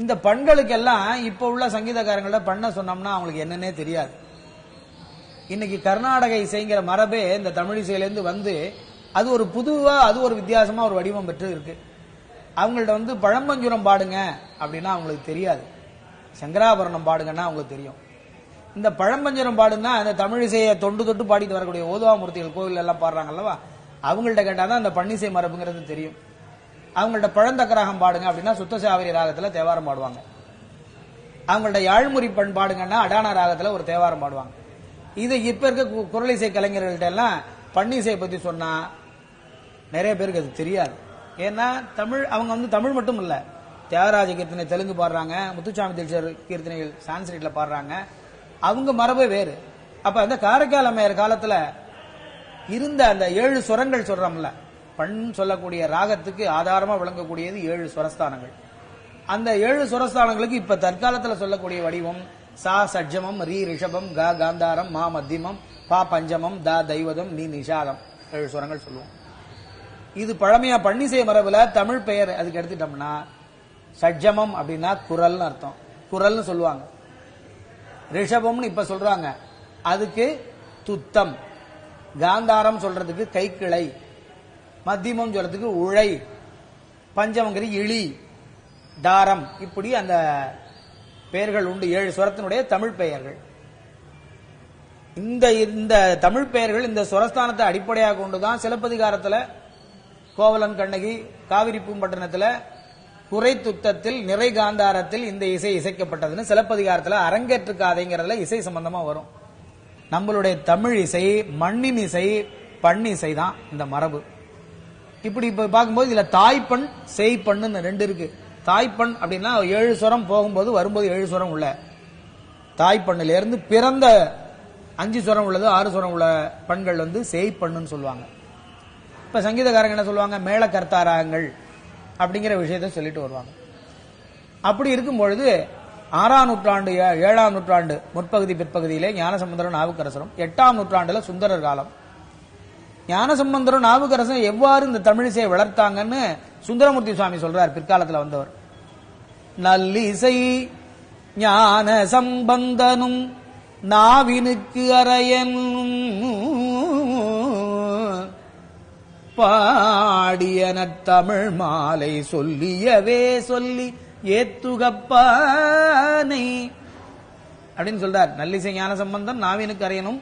இந்த பண்களுக்கெல்லாம் இப்ப உள்ள சங்கீதக்காரங்கள பண்ண சொன்னோம்னா அவங்களுக்கு என்னன்னே தெரியாது. இன்னைக்கு கர்நாடக இசைங்கிற மரபே இந்த தமிழ் இசையிலேருந்து வந்து அது ஒரு புதுவா அது ஒரு வித்தியாசமா ஒரு வடிவம் பெற்று இருக்கு அவங்கள்ட்ட வந்து பழம்பஞ்சுரம் பாடுங்க அப்படின்னா அவங்களுக்கு தெரியாது. சங்கராபரணம் பாடுங்கன்னா அவங்களுக்கு தெரியும். இந்த பழம்பஞ்சரம் பாடுன்னா அந்த தமிழ் இசையை தொண்டு தொட்டு பாடிட்டு வரக்கூடிய ஓதுவாமூர்த்திகள் கோவில் எல்லாம் பாடுறாங்கல்லவா அவங்கள்ட்ட கேட்டால் தான் அந்த பன்னிசை மரபுங்கிறது தெரியும். அவங்கள்ட்ட பழந்தக்கராகம் பாடுங்க அப்படின்னா சுத்த சாவரி ராகத்துல தேவாரம் பாடுவாங்க. அவங்கள்ட்ட யாழ்முறி பண் பாடுங்கன்னா அடான ராகத்துல ஒரு தேவாரம் பாடுவாங்க. இது இப்ப இருக்க கு- குரலிசை கலைஞர்கள்ட்ட எல்லாம் பண்ணிசையை பத்தி சொன்னா நிறைய பேருக்கு அது தெரியாது. ஏன்னா தமிழ் அவங்க வந்து தமிழ் மட்டும் இல்ல. தியாகராஜ கீர்த்தனை தெலுங்கு பாடுறாங்க முத்துச்சாமி தீட்சர் கீர்த்தனைகள் சான்ஸ்கிரிட்ல பாடுறாங்க. அவங்க மரபே வேறு. அப்ப அந்த காரைக்கால் அம்மையார் காலத்துல இருந்த அந்த ஏழு சுரங்கள் சொல்றோம்ல பண் சொல்லக்கூடிய ராகத்துக்கு ஆதாரமா விளங்கக்கூடியது ஏழு சுரஸ்தானங்கள் அந்த ஏழு சுரஸ்தானங்களுக்கு இப்ப தற்காலத்துல சொல்லக்கூடிய வடிவம் சா சட்ஜமம் ரீ ரிஷபம் க காந்தாரம் மா மத்தியமம் பா பஞ்சமம் த தெய்வதம் நீ நிஷாதம். ஏழு சுரங்கள் சொல்லுவோம். இது பழமையா பன்னிசை மரபுல தமிழ் பெயர் அதுக்கு எடுத்துட்டோம்னா சட்ஜமம் அப்படின்னா குரல்னு அர்த்தம். குரல்னு சொல்லுவாங்க. ரிஷபம்னு இப்ப சொல்றாங்க. அதுக்கு துத்தம். காந்தாரம் சொல்றதுக்கு கைக்கிளை. மத்தியமம் சொல்றதுக்கு உழை பஞ்சமங்கிறது இழி தாரம். இப்படி அந்த பெயர்கள் உண்டு. ஏழு சுரத்தினுடைய தமிழ் பெயர்கள். இந்த இந்த தமிழ் பெயர்கள் இந்த சுரஸ்தானத்தை அடிப்படையாக கொண்டுதான் சிலப்பதிகாரத்தில் கோவலன் கண்ணகி காவிரி பூம்பட்டினத்தில் குறை துத்தத்தில் நிறை காந்தாரத்தில் இந்த இசை இசைக்கப்பட்டதுன்னு சிலப்பதிகாரத்தில் அரங்கேற்று காதைங்கிறதுல இசை சம்பந்தமா வரும். நம்மளுடைய தமிழ் இசை மண்ணின் இசை பண்ணிசை தான் இந்த மரபு. இப்படி இப்ப பார்க்கும்போது இதுல தாய்ப்பண் செய்ப்பண்ணுன்னு ரெண்டு இருக்கு. தாய்ப்பண் அப்படின்னா ஏழு சுரம் போகும்போது வரும்போது ஏழு சுரம் உள்ள. தாய்ப்பண்ணுல இருந்து பிறந்த அஞ்சு சுரம் உள்ளது ஆறு சுரம் உள்ள பண்கள் வந்து செய்ப்பண்ணுன்னு சொல்லுவாங்க. இப்ப சங்கீதக்காரங்க என்ன சொல்லுவாங்க? மேள கர்த்தாராகங்கள் அப்படிங்கிற விஷயத்த சொல்லிட்டு வருவாங்க. அப்படி இருக்கும் பொழுது ஆறாம் நூற்றாண்டு ஏழாம் நூற்றாண்டு முற்பகுதி பிற்பகுதியிலே ஞானசமுந்தரன் நாவுக்கரசரும் எட்டாம் நூற்றாண்டுல சுந்தரர் காலம். ஞானசம்பந்தரும் நாவுக்கரசன் எவ்வாறு இந்த தமிழிசையை வளர்த்தாங்கன்னு சுந்தரமூர்த்தி சுவாமி சொல்றார் பிற்காலத்தில் வந்தவர். நல்லிசை ஞான சம்பந்தனும் நாவினுக்கு அரையனும் பாடியன தமிழ் மாலை சொல்லியவே சொல்லி ஏத்துகப்பானை அப்படின்னு சொல்றார். நல்லிசை ஞான சம்பந்தம் நாவினுக்கு அறையனும்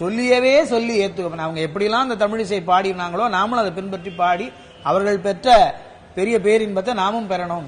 சொல்லியவே சொல்லி ஏத்துகப்பன் அவங்க எப்படிலாம் அந்த தமிழிசை பாடினாங்களோ நாமளும் அதை பின்பற்றி பாடி அவர்கள் பெற்ற பெரிய பேரின்பத்தை நாமும் பெறணும்.